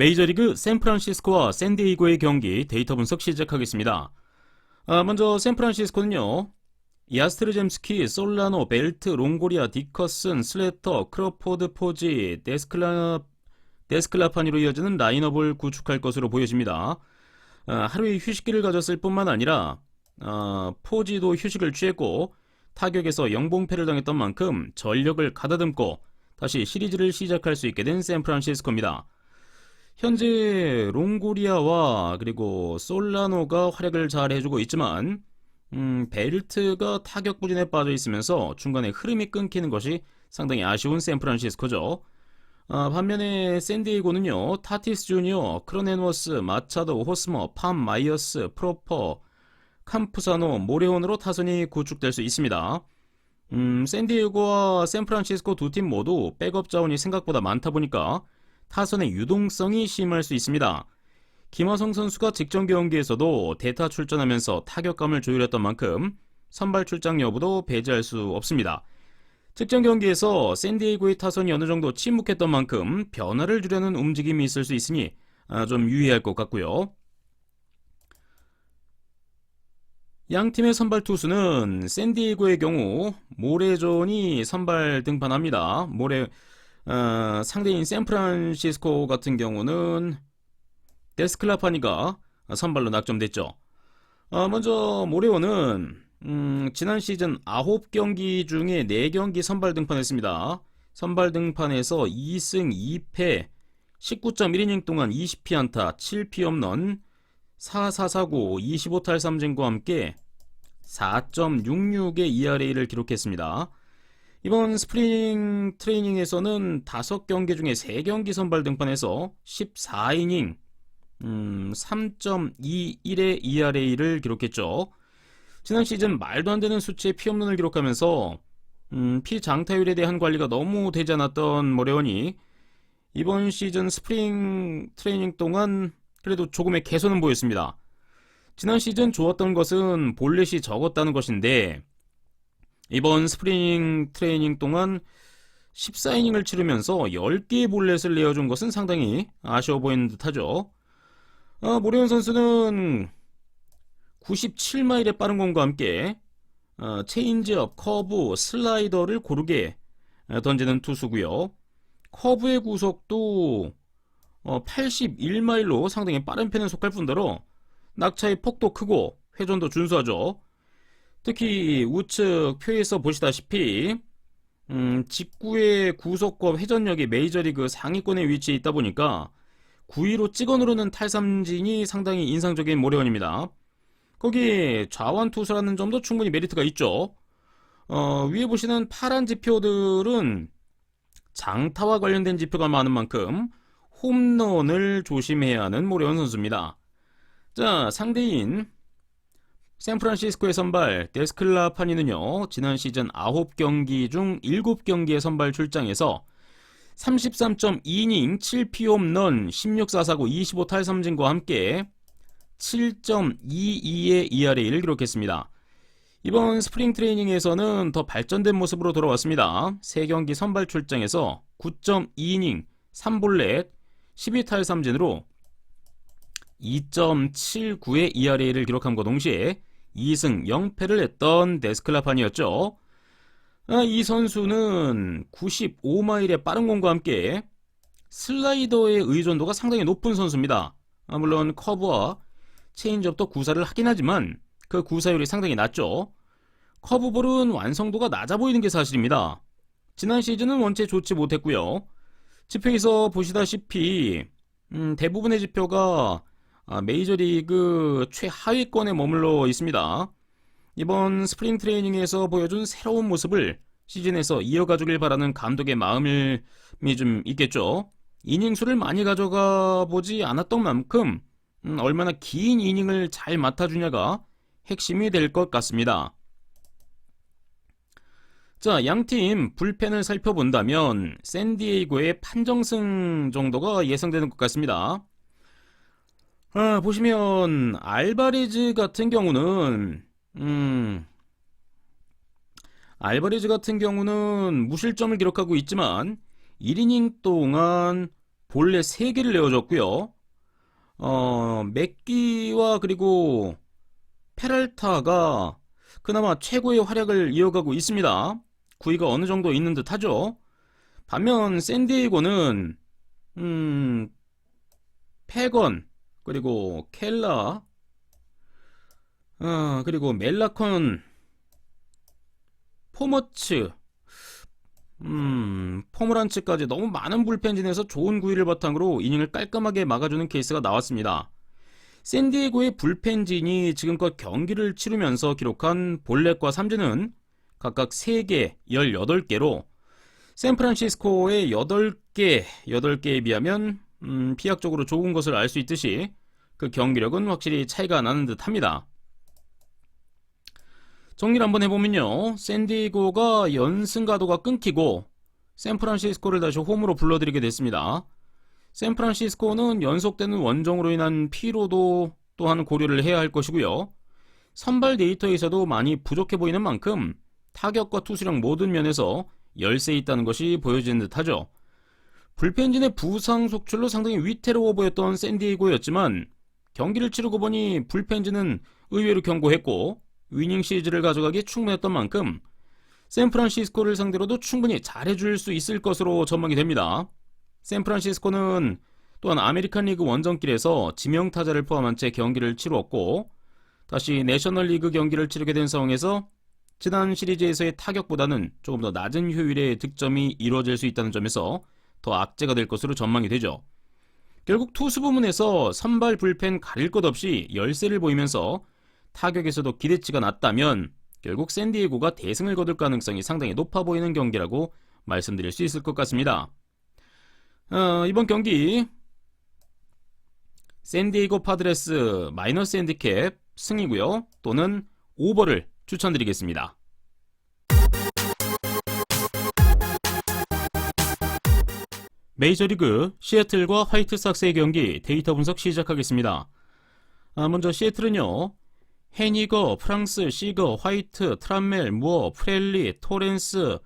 메이저리그 샌프란시스코와 샌디에이고의 경기 데이터 분석 시작하겠습니다. 아, 먼저 샌프란시스코는요. 야스트르잼스키, 솔라노, 벨트, 롱고리아, 디커슨, 슬래터, 크로포드, 포지, 데스클라, 데스클라파니로 이어지는 라인업을 구축할 것으로 보여집니다. 아, 하루의 휴식기를 가졌을 뿐만 아니라 아, 포지도 휴식을 취했고 타격에서 영봉패를 당했던 만큼 전력을 가다듬고 다시 시리즈를 시작할 수 있게 된 샌프란시스코입니다. 현재 롱고리아와 그리고 솔라노가 활약을 잘 해주고 있지만 음, 벨트가 타격 부진에 빠져 있으면서 중간에 흐름이 끊기는 것이 상당히 아쉬운 샌프란시스코죠. 아, 반면에 샌디에이고는요 타티스 주니어, 크로넨워스, 마차도, 호스머, 팜 마이어스, 프로퍼, 캄푸사노, 모레온으로 타선이 구축될 수 있습니다. 음, 샌디에이고와 샌프란시스코 두 팀 모두 백업 자원이 생각보다 많다 보니까 타선의 유동성이 심할 수 있습니다. 김하성 선수가 직전 경기에서도 대타 출전하면서 타격감을 조율했던 만큼 선발 출장 여부도 배제할 수 없습니다. 직전 경기에서 샌디에이고의 타선이 어느 정도 침묵했던 만큼 변화를 주려는 움직임이 있을 수 있으니 아, 좀 유의할 것 같고요. 양 팀의 선발 투수는 샌디에이고의 경우 모레존이 선발 등판합니다. 모레 어, 상대인 샌프란시스코 같은 경우는 데스클라파니가 선발로 낙점됐죠. 어, 먼저 모레오는 음, 지난 시즌 9경기 중에 4경기 선발 등판했습니다. 선발 등판에서 2승 2패 19.1이닝 동안 20피 안타 7피 홈런 4449 25탈 삼진과 함께 4.66의 ERA를 기록했습니다. 이번 스프링 트레이닝에서는 5경기 중에 3경기 선발 등판해서 14이닝 음, 3.21의 ERA를 기록했죠. 지난 시즌 말도 안 되는 수치의 피홈런을 기록하면서 음, 피장타율에 대한 관리가 너무 되지 않았던 모레온이 이번 시즌 스프링 트레이닝 동안 그래도 조금의 개선은 보였습니다. 지난 시즌 좋았던 것은 볼넷이 적었다는 것인데 이번 스프링 트레이닝 동안 14이닝을 치르면서 10개의 볼넷을 내어준 것은 상당히 아쉬워 보이는 듯하죠. 아, 모레온 선수는 97마일의 빠른 공과 함께 어, 체인지업, 커브, 슬라이더를 고르게 어, 던지는 투수고요. 커브의 구속도 어, 81마일로 상당히 빠른 편에 속할 뿐더러 낙차의 폭도 크고 회전도 준수하죠. 특히 우측 표에서 보시다시피 음, 직구의 구속과 회전력이 메이저리그 상위권에 위치해 있다 보니까 9위로 찍어 누르는 탈삼진이 상당히 인상적인 모래원입니다. 거기 좌완 투수라는 점도 충분히 메리트가 있죠. 어, 위에 보시는 파란 지표들은 장타와 관련된 지표가 많은 만큼 홈런을 조심해야 하는 모래원 선수입니다. 자, 상대인 샌프란시스코의 선발 데스클라 파니는요, 지난 시즌 9경기 중 7경기의 선발 출장에서 33.2이닝 7피 홈런 16사사구 25탈삼진과 함께 7.22의 ERA를 기록했습니다. 이번 스프링 트레이닝에서는 더 발전된 모습으로 돌아왔습니다. 3경기 선발 출장에서 9.2이닝 3볼넷 12탈삼진으로 2.79의 ERA를 기록함과 동시에 2승 0패를 했던 데스클라판이었죠. 아, 이 선수는 95마일의 빠른 공과 함께 슬라이더의 의존도가 상당히 높은 선수입니다. 아, 물론 커브와 체인지업도 구사를 하긴 하지만 그 구사율이 상당히 낮죠. 커브볼은 완성도가 낮아 보이는 게 사실입니다. 지난 시즌은 원체 좋지 못했고요. 지표에서 보시다시피 음, 대부분의 지표가 아, 메이저리그 최하위권에 머물러 있습니다. 이번 스프링 트레이닝에서 보여준 새로운 모습을 시즌에서 이어가주길 바라는 감독의 마음이 좀 있겠죠. 이닝 수를 많이 가져가 보지 않았던 만큼 음, 얼마나 긴 이닝을 잘 맡아주냐가 핵심이 될 것 같습니다. 자, 양팀 불펜을 살펴본다면 샌디에이고의 판정승 정도가 예상되는 것 같습니다. 아, 보시면 알바레즈 같은 경우는 음, 알바레즈 같은 경우는 무실점을 기록하고 있지만 1이닝 동안 본래 3개를 내어줬고요. 어, 맥기와 그리고 페랄타가 그나마 최고의 활약을 이어가고 있습니다. 구위가 어느 정도 있는 듯 하죠. 반면 샌디에이고는 음, 패건 그리고 켈라 어, 그리고 멜라콘 포머츠 음, 포무란츠까지 너무 많은 불펜진에서 좋은 구위를 바탕으로 이닝을 깔끔하게 막아주는 케이스가 나왔습니다. 샌디에고의 불펜진이 지금껏 경기를 치르면서 기록한 볼넷과 삼진은 각각 3개, 18개로 샌프란시스코의 8개, 8개에 비하면 음, 피약적으로 좋은 것을 알 수 있듯이 그 경기력은 확실히 차이가 나는 듯 합니다. 정리를 한번 해보면요. 샌디에고가 연승 가도가 끊기고 샌프란시스코를 다시 홈으로 불러들이게 됐습니다. 샌프란시스코는 연속되는 원정으로 인한 피로도 또한 고려를 해야 할 것이고요. 선발 데이터에서도 많이 부족해 보이는 만큼 타격과 투수력 모든 면에서 열세 있다는 것이 보여지는 듯하죠. 불펜진의 부상 속출로 상당히 위태로워 보였던 샌디에고였지만 경기를 치르고 보니 불펜진은 의외로 견고했고 위닝 시리즈를 가져가기에 충분했던 만큼 샌프란시스코를 상대로도 충분히 잘해줄 수 있을 것으로 전망이 됩니다. 샌프란시스코는 또한 아메리칸 리그 원정길에서 지명 타자를 포함한 채 경기를 치루었고 다시 내셔널 리그 경기를 치르게 된 상황에서 지난 시리즈에서의 타격보다는 조금 더 낮은 효율의 득점이 이루어질 수 있다는 점에서 더 악재가 될 것으로 전망이 되죠. 결국 투수 부문에서 선발 불펜 가릴 것 없이 열세를 보이면서 타격에서도 기대치가 낮다면 결국 샌디에고가 대승을 거둘 가능성이 상당히 높아 보이는 경기라고 말씀드릴 수 있을 것 같습니다. 어, 이번 경기 샌디에고 파드레스 마이너스 핸디캡 승이고요. 또는 오버를 추천드리겠습니다. 메이저리그 시애틀과 화이트삭스의 경기 데이터 분석 시작하겠습니다. 아, 먼저 시애틀은요. 헤니거, 프랑스, 시거, 화이트, 트람멜, 무어, 프렐리, 토렌스,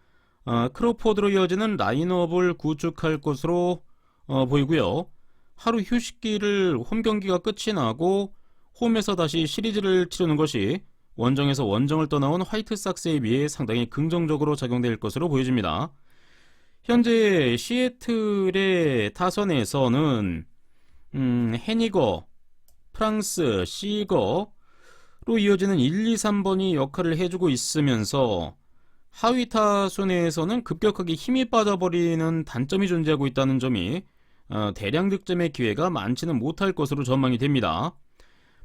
어, 크로포드로 이어지는 라인업을 구축할 것으로 어, 보이고요. 하루 휴식기를 홈 경기가 끝이 나고 홈에서 다시 시리즈를 치르는 것이 원정에서 원정을 떠나온 화이트삭스에 비해 상당히 긍정적으로 작용될 것으로 보여집니다. 현재 시애틀의 타선에서는 음, 헤니거, 프랑스, 시거, 로 이어지는 1, 2, 3번이 역할을 해주고 있으면서 하위 타순에서는 급격하게 힘이 빠져버리는 단점이 존재하고 있다는 점이 어, 대량 득점의 기회가 많지는 못할 것으로 전망이 됩니다.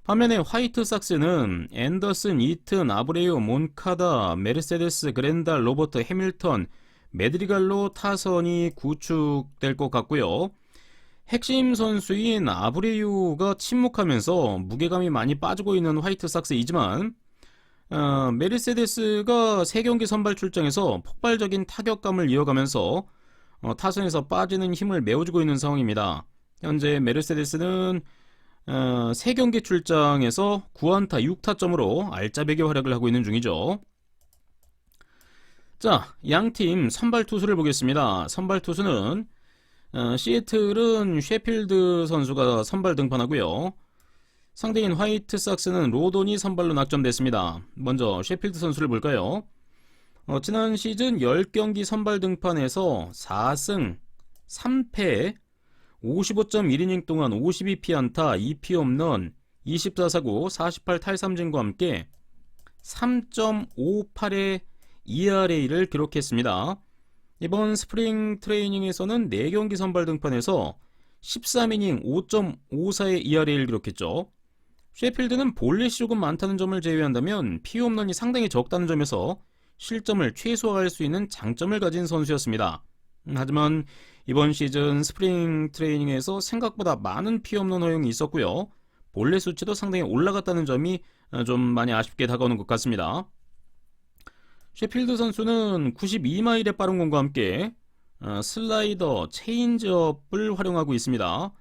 반면에 화이트 삭스는 앤더슨, 이튼, 아브레요, 몬카다, 메르세데스, 그랜달, 로버트, 해밀턴, 메드리갈로 타선이 구축될 것 같고요. 핵심 선수인 아브레유가 침묵하면서 무게감이 많이 빠지고 있는 화이트삭스이지만 어, 메르세데스가 3경기 선발 출장에서 폭발적인 타격감을 이어가면서 어, 타선에서 빠지는 힘을 메워주고 있는 상황입니다. 현재 메르세데스는 어, 3경기 출장에서 9안타 6타점으로 알짜배기 활약을 하고 있는 중이죠. 자, 양팀 선발 투수를 보겠습니다. 선발 투수는 어, 시애틀은 셰필드 선수가 선발 등판하고요. 상대인 화이트삭스는 로돈이 선발로 낙점됐습니다. 먼저 셰필드 선수를 볼까요? 어, 지난 시즌 10경기 선발 등판에서 4승 3패 55.1이닝 동안 52피안타 2피 홈런 24사구 48탈삼진과 함께 3.58의 ERA를 기록했습니다. 이번 스프링 트레이닝에서는 4경기 선발 등판에서 13이닝 5.54의 ERA를 기록했죠. 셰필드는 볼넷이 조금 많다는 점을 제외한다면 피홈런이 상당히 적다는 점에서 실점을 최소화할 수 있는 장점을 가진 선수였습니다. 음, 하지만 이번 시즌 스프링 트레이닝에서 생각보다 많은 피홈런 허용이 있었고요. 볼넷 수치도 상당히 올라갔다는 점이 어, 좀 많이 아쉽게 다가오는 것 같습니다. 셰필드 선수는 92마일의 빠른 공과 함께 어, 슬라이더, 체인지업을 활용하고 있습니다.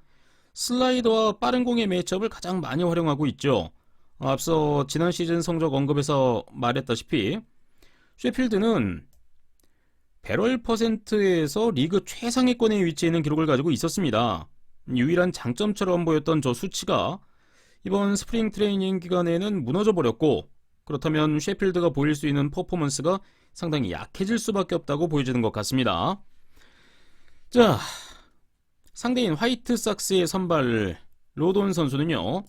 슬라이더와 빠른 공의 매치업을 가장 많이 활용하고 있죠. 앞서 지난 시즌 성적 언급에서 말했다시피 셰필드는 배럴 퍼센트에서 리그 최상위권에 위치해 있는 기록을 가지고 있었습니다. 유일한 장점처럼 보였던 저 수치가 이번 스프링 트레이닝 기간에는 무너져 버렸고 그렇다면 셰필드가 보일 수 있는 퍼포먼스가 상당히 약해질 수밖에 없다고 보여지는 것 같습니다. 자, 상대인 화이트삭스의 선발 로돈 선수는요.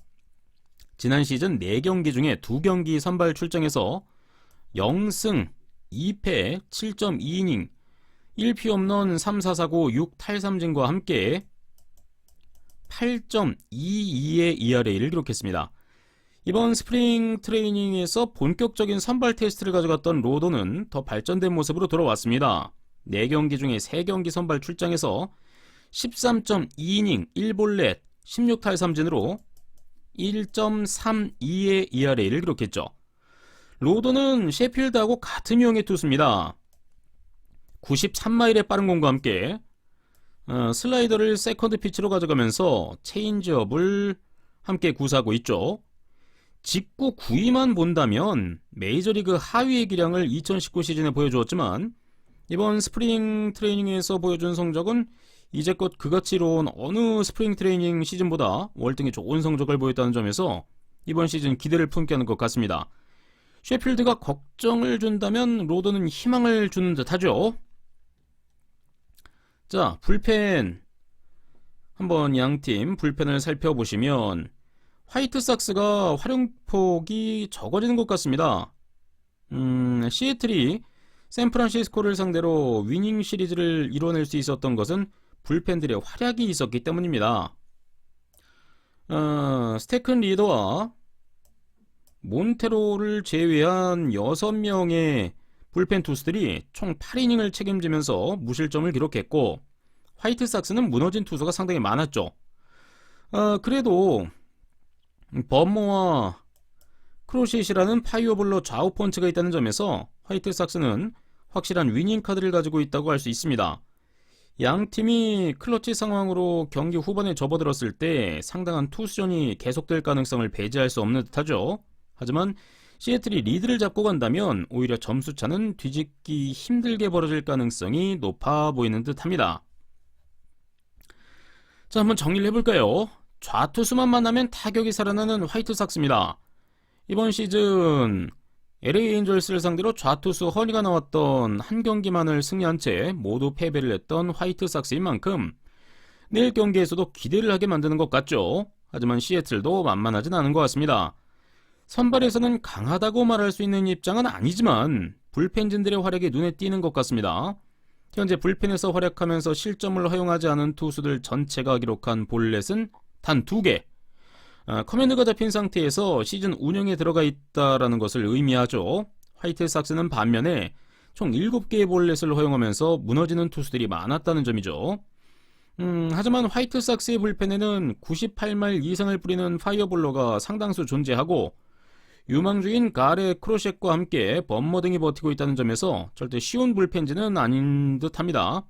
지난 시즌 4경기 중에 2경기 선발 출장에서 0승 2패 7.2이닝 1피 홈런 3, 4, 4고 6 탈삼진과 함께 8.22의 ERA를 기록했습니다. 이번 스프링 트레이닝에서 본격적인 선발 테스트를 가져갔던 로도는 더 발전된 모습으로 돌아왔습니다. 4경기 중에 3경기 선발 출장에서 13.2이닝 1볼넷 16탈삼진으로 1.32의 ERA를 기록했죠. 로도는 셰필드하고 같은 유형의 투수입니다. 93마일의 빠른 공과 함께 어, 슬라이더를 세컨드 피치로 가져가면서 체인지업을 함께 구사하고 있죠. 직구 9위만 본다면 메이저리그 하위의 기량을 2019 시즌에 보여주었지만 이번 스프링 트레이닝에서 보여준 성적은 이제껏 그같이 이로운 어느 스프링 트레이닝 시즌보다 월등히 좋은 성적을 보였다는 점에서 이번 시즌 기대를 품게 하는 것 같습니다. 셰필드가 걱정을 준다면 로드는 희망을 주는 듯하죠. 자, 불펜 한번 양팀 불펜을 살펴보시면 화이트삭스가 활용폭이 적어지는 것 같습니다. 음, 시애틀이 샌프란시스코를 상대로 위닝 시리즈를 이뤄낼 수 있었던 것은 불펜들의 활약이 있었기 때문입니다. 어, 스테큰 리더와 몬테로를 제외한 6명의 불펜 투수들이 총 8이닝을 책임지면서 무실점을 기록했고 화이트삭스는 무너진 투수가 상당히 많았죠. 어, 그래도 버머와 크로시시라는 파이어볼러 좌우 펀치가 있다는 점에서 화이트 삭스는 확실한 위닝 카드를 가지고 있다고 할 수 있습니다. 양 팀이 클러치 상황으로 경기 후반에 접어들었을 때 상당한 투수전이 계속될 가능성을 배제할 수 없는 듯하죠. 하지만 시애틀이 리드를 잡고 간다면 오히려 점수차는 뒤집기 힘들게 벌어질 가능성이 높아 보이는 듯합니다. 자, 한번 정리를 해볼까요? 좌투수만 만나면 타격이 살아나는 화이트삭스입니다. 이번 시즌 LA 에인절스를 상대로 좌투수 허니가 나왔던 한 경기만을 승리한 채 모두 패배를 했던 화이트삭스인 만큼 내일 경기에서도 기대를 하게 만드는 것 같죠. 하지만 시애틀도 만만하진 않은 것 같습니다. 선발에서는 강하다고 말할 수 있는 입장은 아니지만 불펜진들의 활약이 눈에 띄는 것 같습니다. 현재 불펜에서 활약하면서 실점을 허용하지 않은 투수들 전체가 기록한 볼넷은 단 2개. 아, 커맨드가 잡힌 상태에서 시즌 운영에 들어가 있다라는 것을 의미하죠. 화이트삭스는 반면에 총 7개의 볼넷을 허용하면서 무너지는 투수들이 많았다는 점이죠. 음, 하지만 화이트삭스의 불펜에는 98말 이상을 뿌리는 파이어볼러가 상당수 존재하고 유망 주인 가레 크로셰과 함께 범머 등이 버티고 있다는 점에서 절대 쉬운 불펜지는 아닌 듯합니다.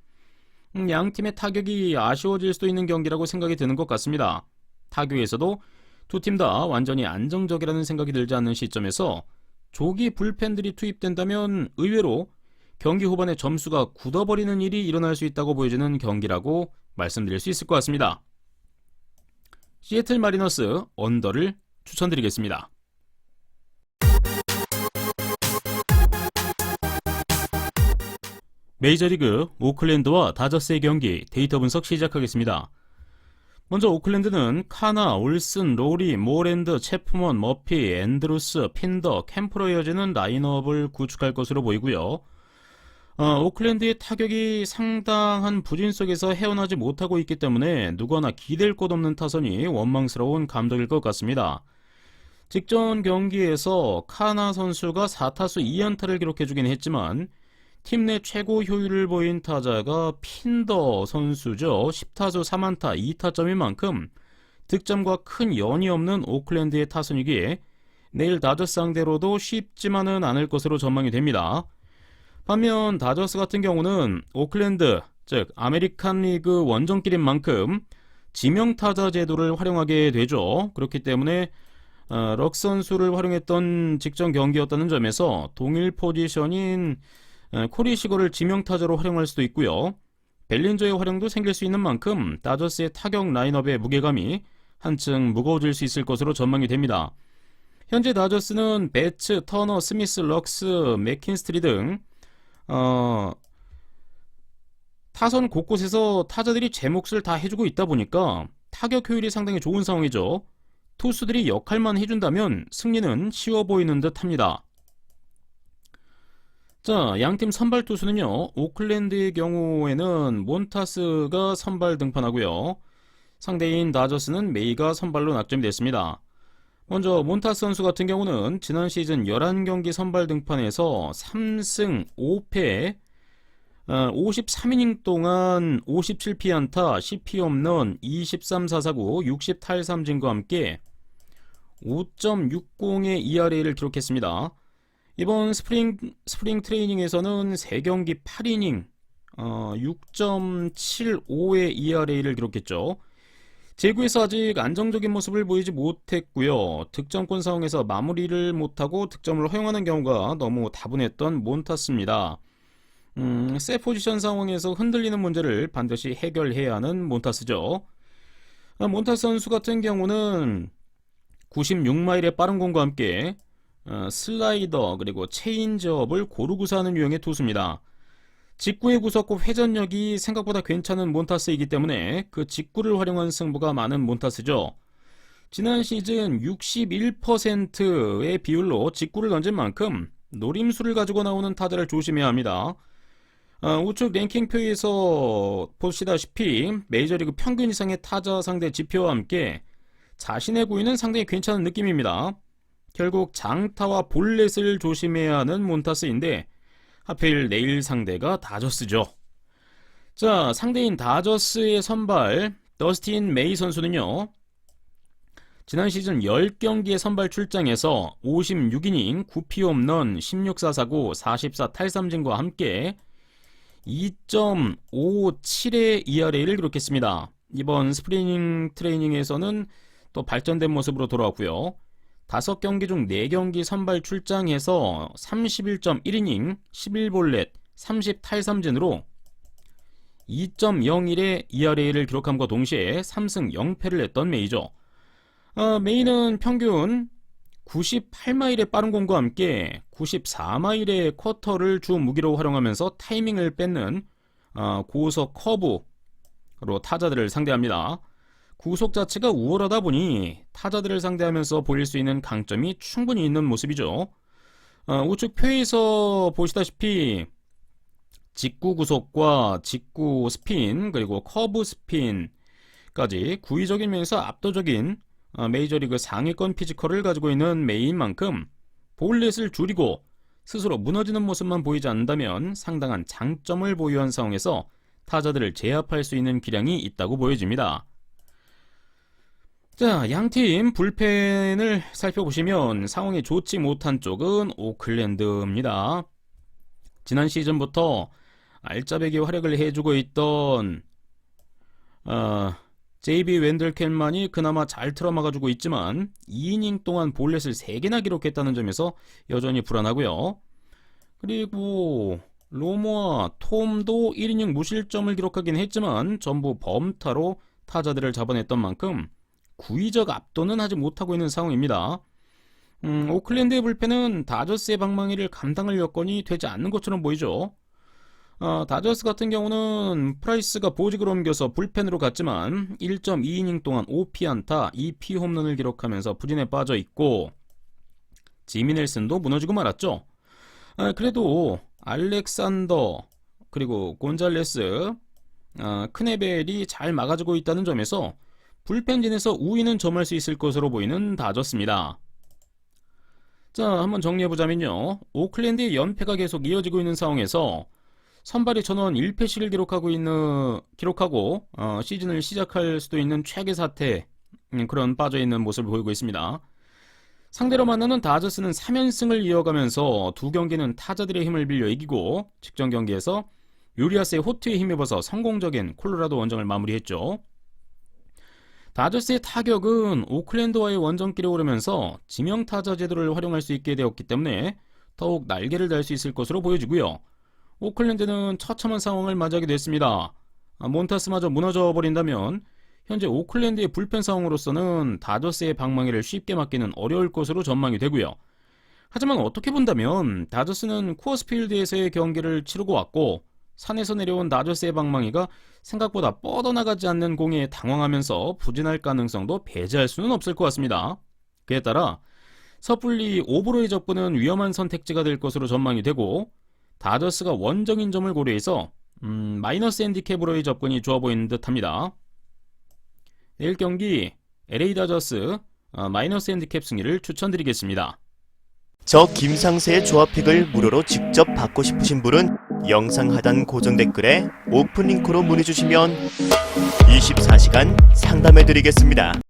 음, 양 팀의 타격이 아쉬워질 수도 있는 경기라고 생각이 드는 것 같습니다. 타격에서도 두 팀 다 완전히 안정적이라는 생각이 들지 않는 시점에서 조기 불펜들이 투입된다면 의외로 경기 후반에 점수가 굳어버리는 일이 일어날 수 있다고 보여지는 경기라고 말씀드릴 수 있을 것 같습니다. 시애틀 마리너스 언더를 추천드리겠습니다. 메이저리그 오클랜드와 다저스의 경기 데이터 분석 시작하겠습니다. 먼저 오클랜드는 카나, 올슨, 로리, 모랜드, 체프먼, 머피, 앤드루스, 핀더, 캠프로 이어지는 라인업을 구축할 것으로 보이고요. 어, 오클랜드의 타격이 상당한 부진 속에서 헤어나지 못하고 있기 때문에 누구나 기댈 곳 없는 타선이 원망스러운 감독일 것 같습니다. 직전 경기에서 카나 선수가 4타수 2안타를 기록해주긴 했지만 팀 내 최고 효율을 보인 타자가 핀더 선수죠. 10타수 3안타 2타점인 만큼 득점과 큰 연이 없는 오클랜드의 타선이기에 내일 다저스 상대로도 쉽지만은 않을 것으로 전망이 됩니다. 반면 다저스 같은 경우는 오클랜드, 즉 아메리칸 리그 원정길인 만큼 지명 타자 제도를 활용하게 되죠. 그렇기 때문에 어, 럭 선수를 활용했던 직전 경기였다는 점에서 동일 포지션인 에, 코리 시거를 지명타자로 활용할 수도 있고요. 벨린저의 활용도 생길 수 있는 만큼 다저스의 타격 라인업의 무게감이 한층 무거워질 수 있을 것으로 전망이 됩니다. 현재 다저스는 배츠, 터너, 스미스, 럭스, 맥킨스트리 등 어, 타선 곳곳에서 타자들이 제 몫을 다 해주고 있다 보니까 타격 효율이 상당히 좋은 상황이죠. 투수들이 역할만 해준다면 승리는 쉬워 보이는 듯 합니다. 자, 양팀 선발 투수는요, 오클랜드의 경우에는 몬타스가 선발 등판하고요. 상대인 다저스는 메이가 선발로 낙점이 됐습니다. 먼저 몬타스 선수 같은 경우는 지난 시즌 11경기 선발 등판에서 3승 5패 53이닝 동안 57피안타, 10피홈런, 23사사구, 60탈삼진과 함께 5.60의 ERA를 기록했습니다. 이번 스프링, 스프링 트레이닝에서는 3경기 8이닝, 어, 6.75의 ERA를 기록했죠. 제구에서 아직 안정적인 모습을 보이지 못했고요. 득점권 상황에서 마무리를 못하고 득점을 허용하는 경우가 너무 다분했던 몬타스입니다. 음, 세 포지션 상황에서 흔들리는 문제를 반드시 해결해야 하는 몬타스죠. 아, 몬타스 선수 같은 경우는 96마일의 빠른 공과 함께 어, 슬라이더 그리고 체인지업을 고루 구사하는 유형의 투수입니다. 직구의 구속고 회전력이 생각보다 괜찮은 몬타스이기 때문에 그 직구를 활용한 승부가 많은 몬타스죠. 지난 시즌 61%의 비율로 직구를 던진 만큼 노림수를 가지고 나오는 타자를 조심해야 합니다. 어, 우측 랭킹표에서 보시다시피 메이저리그 평균 이상의 타자 상대 지표와 함께 자신의 구위는 상당히 괜찮은 느낌입니다. 결국 장타와 볼넷을 조심해야 하는 몬타스인데 하필 내일 상대가 다저스죠. 자, 상대인 다저스의 선발 더스틴 메이 선수는요. 지난 시즌 10경기의 선발 출장에서 56이닝 9피 홈런 16사사구 44탈삼진과 함께 2.57의 ERA를 기록했습니다. 이번 스프링 트레이닝에서는 또 발전된 모습으로 돌아왔고요. 5경기 중 4경기 선발 출장에서 31.1이닝, 11볼넷, 30탈삼진으로 2.01의 ERA를 기록함과 동시에 3승 0패를 냈던 메이저. 어, 메이는 평균 98마일의 빠른 공과 함께 94마일의 쿼터를 주 무기로 활용하면서 타이밍을 뺏는 어, 고속 커브로 타자들을 상대합니다. 구속 자체가 우월하다 보니 타자들을 상대하면서 보일 수 있는 강점이 충분히 있는 모습이죠. 어, 우측 표에서 보시다시피 직구 구속과 직구 스핀 그리고 커브 스핀까지 구위적인 면에서 압도적인 어, 메이저리그 상위권 피지컬을 가지고 있는 메이인 만큼 볼넷을 줄이고 스스로 무너지는 모습만 보이지 않는다면 상당한 장점을 보유한 상황에서 타자들을 제압할 수 있는 기량이 있다고 보여집니다. 자, 양팀 불펜을 살펴보시면 상황이 좋지 못한 쪽은 오클랜드입니다. 지난 시즌부터 알짜배기 활약을 해주고 있던 어, JB 웬들캔만이 그나마 잘 틀어막아주고 있지만 2이닝 동안 볼넷을 3개나 기록했다는 점에서 여전히 불안하고요. 그리고 로모와 톰도 1이닝 무실점을 기록하긴 했지만 전부 범타로 타자들을 잡아냈던 만큼 구위적 압도는 하지 못하고 있는 상황입니다. 음, 오클랜드의 불펜은 다저스의 방망이를 감당할 여건이 되지 않는 것처럼 보이죠. 어, 다저스 같은 경우는 프라이스가 보직을 옮겨서 불펜으로 갔지만 1.2이닝 동안 5피안타, 2피 홈런을 기록하면서 부진에 빠져 있고 지미 넬슨도 무너지고 말았죠. 아, 그래도 알렉산더 그리고 곤잘레스, 아, 크네벨이 잘 막아주고 있다는 점에서 불펜진에서 우위는 점할 수 있을 것으로 보이는 다저스입니다. 자, 한번 정리해보자면요. 오클랜드의 연패가 계속 이어지고 있는 상황에서 선발이 전원 1패씩을 기록하고 있는 기록하고 어, 시즌을 시작할 수도 있는 최악의 사태 음, 그런 빠져 있는 모습을 보이고 있습니다. 상대로 만나는 다저스는 3연승을 이어가면서 두 경기는 타자들의 힘을 빌려 이기고 직전 경기에서 유리아스의 호투에 힘입어서 성공적인 콜로라도 원정을 마무리했죠. 다저스의 타격은 오클랜드와의 원정길에 오르면서 지명 타자 제도를 활용할 수 있게 되었기 때문에 더욱 날개를 달 수 있을 것으로 보여지고요. 오클랜드는 처참한 상황을 맞이하게 됐습니다. 아, 몬타스마저 무너져 버린다면 현재 오클랜드의 불펜 상황으로서는 다저스의 방망이를 쉽게 막기는 어려울 것으로 전망이 되고요. 하지만 어떻게 본다면 다저스는 쿠어스필드에서의 경기를 치르고 왔고 산에서 내려온 다저스의 방망이가 생각보다 뻗어나가지 않는 공에 당황하면서 부진할 가능성도 배제할 수는 없을 것 같습니다. 그에 따라 섣불리 오브로의 접근은 위험한 선택지가 될 것으로 전망이 되고 다저스가 원정인 점을 고려해서 음, 마이너스 핸디캡으로의 접근이 좋아 보이는 듯합니다. 내일 경기 LA 다저스 어, 마이너스 핸디캡 승리를 추천드리겠습니다. 저 김상세의 조합픽을 무료로 직접 받고 싶으신 분은 영상 하단 고정 댓글에 오픈 링크로 문의 주시면 24시간 상담해 드리겠습니다.